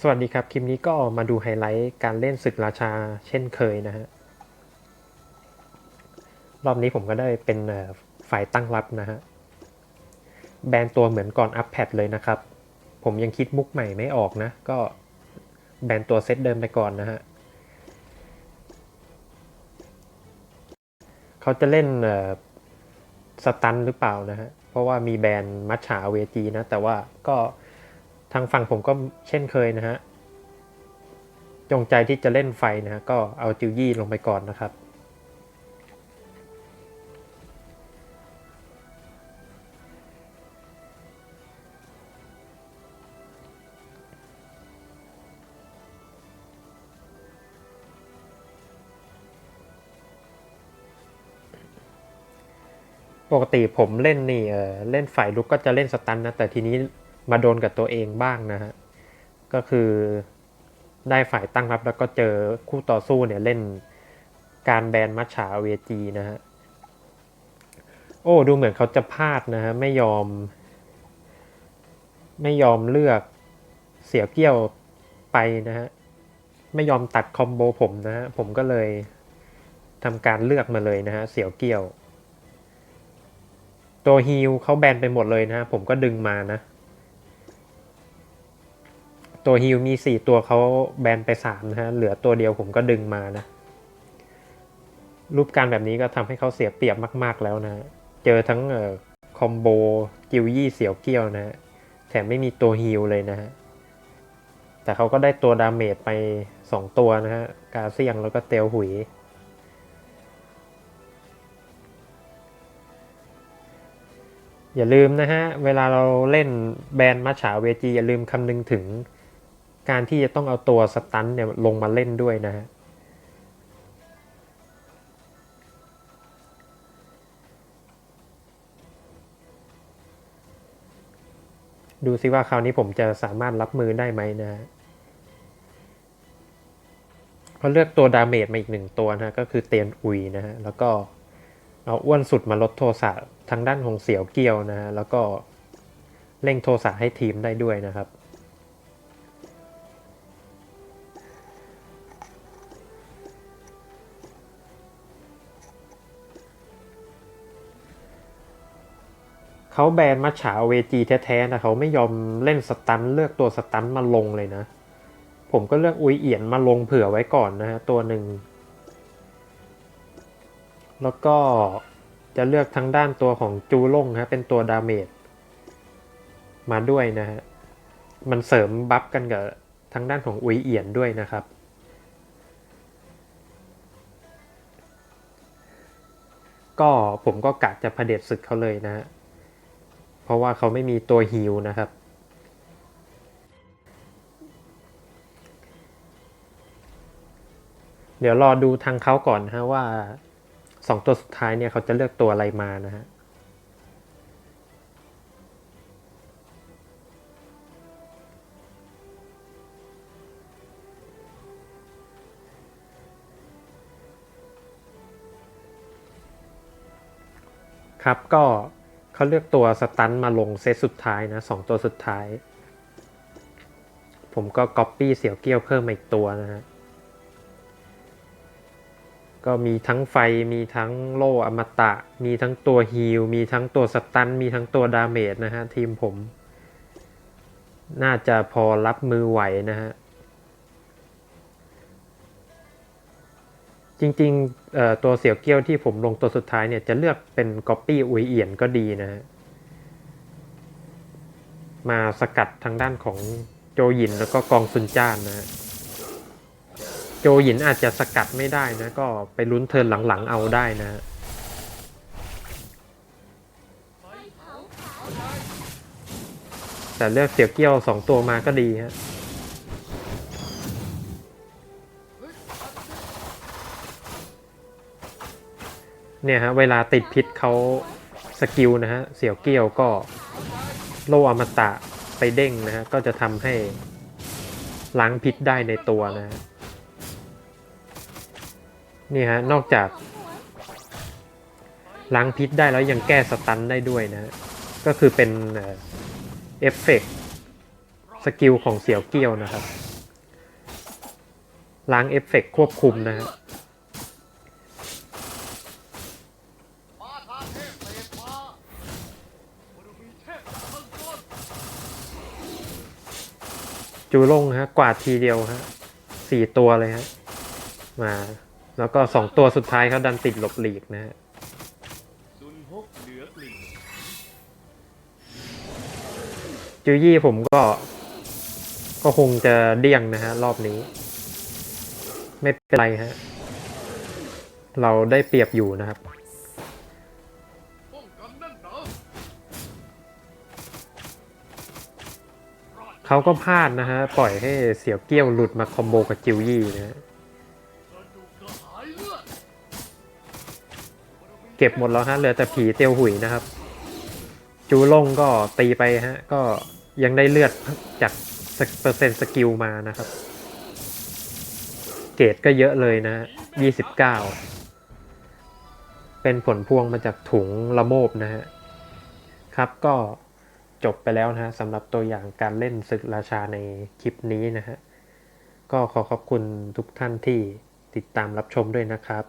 สวัสดีครับ คลิปนี้ก็มาดูไฮไลท์การเล่นศึกราชาเช่นเคยนะฮะ รอบนี้ผมก็ได้เป็นฝ่ายตั้งรับนะฮะ แบนตัวเหมือนก่อนอัปแพดเลยนะครับ ผมยังคิดมุกใหม่ไม่ออกนะ ก็แบนตัวเซตเดิมไปก่อนนะฮะ เขาจะเล่นสตันหรือเปล่านะฮะ เพราะว่ามีแบนมัชชาเวจีนะ แต่ว่าก็ ทางฝั่งผมก็เช่นเคยนะฮะ จงใจที่จะเล่นไฟนะฮะ ก็เอาจิวยี่ลงไปก่อนนะครับ ปกติผมเล่นนี่เออเล่นฝ่ายลุกก็จะเล่นสตันนะ แต่ทีนี้ มาโดนกับตัวเองบ้างนะฮะ ก็คือได้ฝ่ายตั้งรับแล้วก็เจอคู่ต่อสู้เนี่ยเล่นการแบนมัชฉาเวจีนะฮะ โอ้ ดูเหมือนเขาจะพลาดนะฮะ ไม่ยอม ไม่ยอมเลือกเสียเกี้ยวไปนะฮะ ไม่ยอมตัดคอมโบผมนะฮะ ผมก็เลยทำการเลือกมาเลยนะฮะ เสี่ยวเกี้ยว ตัวฮิลเขาแบนไปหมดเลยนะฮะ ผมก็ดึงมานะ ตัวฮิลมีสี่ตัวเขาแบนไปสามนะฮะ เหลือตัวเดียวผมก็ดึงมานะ รูปการแบบนี้ก็ทำให้เขาเสียเปรียบมาก ๆ แล้วนะ เจอทั้งคอมโบกิวยี่เสี่ยวเกี้ยวนะ แถมไม่มีตัวฮิลเลยนะฮะ แต่เขาก็ได้ตัวดาเมจไปสองตัวนะฮะ กาเซียงแล้วก็เตียวหุย อย่าลืมนะฮะ เวลาเราเล่นแบนมัชฉาเวจีอย่าลืมคำนึงถึง การที่จะต้องเอาตัวสตันเนี่ยลงมาเล่นด้วยนะฮะดูซิว่าคราวนี้ผมจะสามารถรับมือได้ไหมนะฮะเขาเลือกตัวดาเมจมาอีกหนึ่งตัวนะก็คือเตียนอุยนะฮะแล้วก็เอาอ้วนสุดมาลดโทสะทางด้านของเสี่ยวเกียวนะฮะแล้วก็เร่งโทสะให้ทีมได้ด้วยนะครับ เขาแบนมัชฉาเวจีแท้ๆนะเขาไม่ยอมเล่นสตันเลือกตัวสตันมาลงเลยนะ ผมก็เลือกอุยเอียนมาลงเผื่อไว้ก่อนนะฮะตัวหนึ่ง แล้วก็จะเลือกทางด้านตัวของจูล่งฮะเป็นตัวดาเมจมาด้วยนะฮะ มันเสริมบัฟกันกับทางด้านของอุยเอียนด้วยนะครับก็ผมก็กะจะเผด็จศึกเขาเลยนะฮะ เพราะว่าเขาไม่มีตัวฮิลนะครับ เดี๋ยวรอดูทางเขาก่อนนะฮะว่าสองตัวสุดท้ายเนี่ยเขาจะเลือกตัวอะไรมานะฮะครับก็ เขาเลือกตัวสตันมาลงเซตสุดท้ายนะสองตัวสุดท้าย ผมก็ก๊อปปี้เสี่ยวเกี้ยวเพิ่มมาอีกตัวนะฮะ ก็มีทั้งไฟมีทั้งโล่อมตะ มีทั้งตัวฮีลมีทั้งตัวสตัน มีทั้งตัวดาเมจนะฮะ ทีมผม น่าจะพอรับมือไหวนะฮะ จริงๆตัวเสี่ยวเกี้ยวที่ผมลงตัวสุดท้ายเนี่ยจะเลือกเป็นก๊อปปี้อุยเอียนก็ดีนะฮะมาสกัดทางด้านของโจหยินแล้วก็กองซุนจ้านนะฮะโจหยินอาจจะสกัดไม่ได้นะ ก็ไปลุ้นเทิร์นหลังๆเอาได้นะฮะแต่เลือกเสี่ยวเกี้ยวสองตัวมาก็ดีฮะ เนี่ยฮะเวลาติดพิษเขาสกิลนะฮะเสี่ยวเกี้ยวก็โลอมตะไปเด้งนะฮะก็จะทำให้ล้างพิษได้ในตัวนะฮะนี่ฮะนอกจากล้างพิษได้แล้วยังแก้สตันได้ด้วยนะฮะก็คือเป็นเอ่อเอฟเฟกต์สกิลของเสี่ยวเกี้ยวนะครับ ล้างเอฟเฟกต์ควบคุมนะฮะ ฟ้าทาเทพเตะฟ้าบารมีเทพมังกร จูลงฮะ กวาดทีเดียวฮะสี่ตัวเลยฮะ มา แล้วก็สองตัวสุดท้ายเขาดันติดหลบหลีกนะฮะจูยี่ผมก็ ก็คงจะเดี่ยงนะฮะ รอบนี้ ไม่เป็นไรฮะ เราได้เปรียบอยู่นะครับ เขาก็พลาดนะฮะ ปล่อยให้เสี่ยวเกี้ยวหลุดมาคอมโบกับจิวยี่นะฮะเก็บหมดแล้วฮะเหลือแต่ผีเตียวหุยนะครับ จูลงก็ตีไปฮะ ก็ยังได้เลือดจากเปอร์เซ็นต์สกิลมานะครับ เกรดก็เยอะเลยนะฮะยี่สิบเก้าเป็นผลพวงมาจากถุงละโมบนะฮะ ครับก็ จบไปแล้วนะฮะสำหรับตัวอย่างการเล่นศึกราชาในคลิปนี้นะฮะ ก็ขอขอบคุณทุกท่านที่ติดตามรับชมด้วยนะครับ